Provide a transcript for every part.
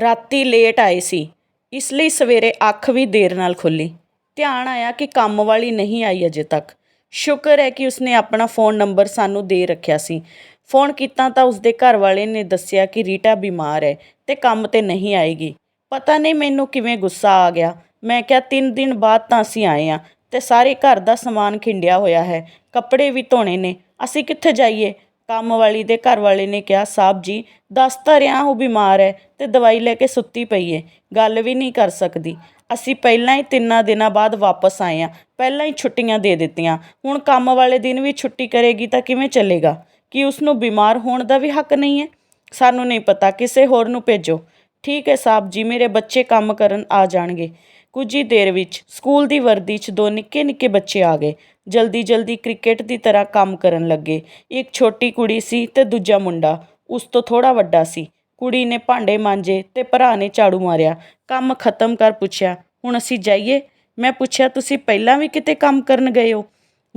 ਰਾਤੀ ਲੇਟ ਆਏ ਸੀ। ਇਸ ਲਈ ਸਵੇਰੇ ਅੱਖ ਵੀ ਦੇਰ ਨਾਲ ਖੁੱਲੀ। ਧਿਆਨ ਆਇਆ ਕਿ ਕੰਮ ਵਾਲੀ ਨਹੀਂ ਆਈ ਅਜੇ ਤੱਕ। ਸ਼ੁਕਰ ਹੈ ਕਿ ਉਸਨੇ ਆਪਣਾ ਫੋਨ ਨੰਬਰ ਸਾਨੂੰ ਦੇ ਰੱਖਿਆ ਸੀ। ਫੋਨ ਕੀਤਾ ਤਾਂ ਉਸਦੇ ਘਰ ਵਾਲੇ ਨੇ ਦੱਸਿਆ ਕਿ ਰੀਟਾ ਬਿਮਾਰ ਹੈ ਤੇ ਕੰਮ ਤੇ ਨਹੀਂ ਆਏਗੀ। ਪਤਾ ਨਹੀਂ ਮੈਨੂੰ ਕਿਵੇਂ ਗੁੱਸਾ ਆ ਗਿਆ। ਮੈਂ ਕਿਹਾ, ਤਿੰਨ ਦਿਨ ਬਾਅਦ ਤਾਂ ਅਸੀਂ ਆਏ ਆ ਤੇ ਸਾਰੇ ਘਰ ਦਾ ਸਮਾਨ ਖਿੰਡਿਆ ਹੋਇਆ ਹੈ। ਕੱਪੜੇ ਵੀ ਧੋਣੇ ਨੇ। ਅਸੀਂ ਕਿੱਥੇ ਜਾਈਏ? ਕੰਮ ਵਾਲੀ ਦੇ ਘਰ ਵਾਲੇ ਨੇ ਕਿਹਾ ਸਾਹਿਬ ਜੀ, ਦੱਸ ਤਾਂ ਰਿਹਾ ਉਹ ਬਿਮਾਰ ਹੈ ਤੇ ਦਵਾਈ ਲੈ ਕੇ ਸੁੱਤੀ ਪਈ ਹੈ, ਗੱਲ ਵੀ ਨਹੀਂ ਕਰ ਸਕਦੀ। ਅਸੀਂ ਪਹਿਲਾਂ ਹੀ ਤਿੰਨਾਂ ਦਿਨਾਂ ਬਾਅਦ ਵਾਪਸ ਆਏ ਆ ਪਹਿਲਾਂ ਹੀ ਛੁੱਟੀਆਂ ਦੇ ਦਿੱਤੀਆਂ। ਹੁਣ ਕੰਮ ਵਾਲੇ ਦਿਨ ਵੀ ਛੁੱਟੀ ਕਰੇਗੀ ਤਾਂ ਕਿਵੇਂ ਚੱਲੇਗਾ? ਕਿ ਉਸ ਨੂੰ ਬਿਮਾਰ ਹੋਣ ਦਾ ਵੀ ਹੱਕ ਨਹੀਂ ਹੈ? ਸਾਨੂੰ ਨਹੀਂ ਪਤਾ, ਕਿਸੇ ਹੋਰ ਨੂੰ ਭੇਜੋ। ਠੀਕ ਹੈ ਸਾਹਿਬ ਜੀ, ਮੇਰੇ ਬੱਚੇ ਕੰਮ ਕਰਨ ਆ ਜਾਣਗੇ। ਕੁਝ ਹੀ ਦੇਰ ਵਿੱਚ ਸਕੂਲ ਦੀ ਵਰਦੀ 'ਚ ਦੋ ਨਿੱਕੇ ਨਿੱਕੇ ਬੱਚੇ ਆ ਗਏ। ਜਲਦੀ ਜਲਦੀ ਕ੍ਰਿਕਟ ਦੀ ਤਰ੍ਹਾਂ ਕੰਮ ਕਰਨ ਲੱਗੇ। ਇੱਕ ਛੋਟੀ ਕੁੜੀ ਸੀ ਤੇ ਦੂਜਾ ਮੁੰਡਾ। ਉਸ ਤੋਂ ਥੋੜ੍ਹਾ ਵੱਡਾ ਸੀ। ਕੁੜੀ ਨੇ ਭਾਂਡੇ ਮਾਂਜੇ ਤੇ ਭਰਾ ਨੇ ਝਾੜੂ ਮਾਰਿਆ। ਕੰਮ ਖਤਮ ਕਰ ਪੁੱਛਿਆ, ਹੁਣ ਅਸੀਂ ਜਾਈਏ? ਮੈਂ ਪੁੱਛਿਆ, ਤੁਸੀਂ ਪਹਿਲਾਂ ਵੀ ਕਿਤੇ ਕੰਮ ਕਰਨ ਗਏ ਹੋ?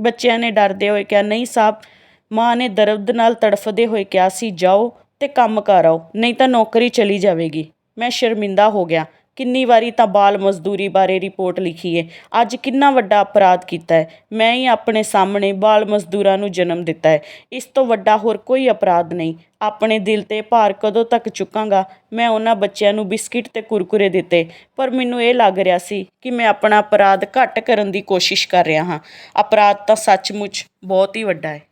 ਬੱਚਿਆਂ ਨੇ ਡਰਦੇ ਹੋਏ ਕਿਹਾ, ਨਹੀਂ ਸਾਹਿਬ ਮਾਂ ਨੇ ਦਰਦ ਨਾਲ ਤੜਫਦੇ ਹੋਏ ਕਿਹਾ ਸੀ, ਜਾਓ ਤੇ ਕੰਮ ਕਰ ਆਓ, ਨਹੀਂ ਤਾਂ ਨੌਕਰੀ ਚਲੀ ਜਾਵੇਗੀ। ਮੈਂ ਸ਼ਰਮਿੰਦਾ ਹੋ ਗਿਆ। ਕਿੰਨੀ ਵਾਰੀ ਤਾਂ ਬਾਲ ਮਜ਼ਦੂਰੀ ਬਾਰੇ ਰਿਪੋਰਟ ਲਿਖੀ ਹੈ। ਅੱਜ ਕਿੰਨਾ ਵੱਡਾ ਅਪਰਾਧ ਕੀਤਾ ਹੈ। ਮੈਂ ਹੀ ਆਪਣੇ ਸਾਹਮਣੇ ਬਾਲ ਮਜ਼ਦੂਰਾਂ ਨੂੰ ਜਨਮ ਦਿੱਤਾ ਹੈ। ਇਸ ਤੋਂ ਵੱਡਾ ਹੋਰ ਕੋਈ ਅਪਰਾਧ ਨਹੀਂ। ਆਪਣੇ ਦਿਲ ਤੇ ਭਾਰ ਕਦੋਂ ਤੱਕ ਚੁੱਕਾਂਗਾ? ਮੈਂ ਉਹਨਾਂ ਬੱਚਿਆਂ ਨੂੰ ਬਿਸਕਿਟ ਤੇ ਕੁਰਕੁਰੇ ਦਿੱਤੇ। ਪਰ ਮੈਨੂੰ ਇਹ ਲੱਗ ਰਿਹਾ ਸੀ ਕਿ ਮੈਂ ਆਪਣਾ ਅਪਰਾਧ ਘੱਟ ਕਰਨ ਦੀ ਕੋਸ਼ਿਸ਼ ਕਰ ਰਿਹਾ ਹਾਂ। ਅਪਰਾਧ ਤਾਂ ਸੱਚਮੁੱਚ ਬਹੁਤ ਹੀ ਵੱਡਾ ਹੈ।